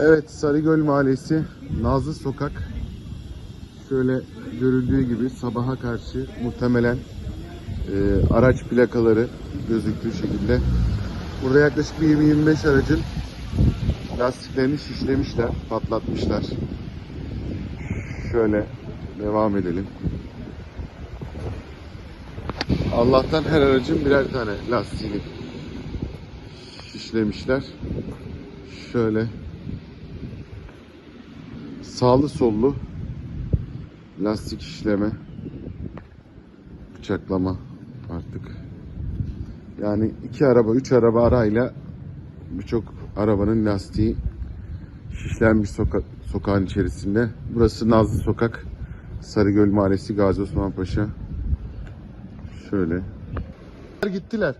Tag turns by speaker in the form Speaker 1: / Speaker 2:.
Speaker 1: Evet Sarıgöl Mahallesi Nazlı Sokak şöyle görüldüğü gibi sabaha karşı muhtemelen e, araç plakaları gözüktüğü şekilde burada yaklaşık bir 20-25 aracın lastiklerini şişlemişler, patlatmışlar. Şöyle devam edelim. Allah'tan her aracın birer tane lastiğini şişlemişler. Şöyle sağlı sollu lastik şişleme bıçaklama artık. Yani iki araba, üç araba arayla birçok arabanın lastiği şişlenmiş soka sokağın içerisinde. Burası Nazlı Sokak, Sarıgöl Mahallesi, Gazi Osman Paşa. Şöyle. Gittiler.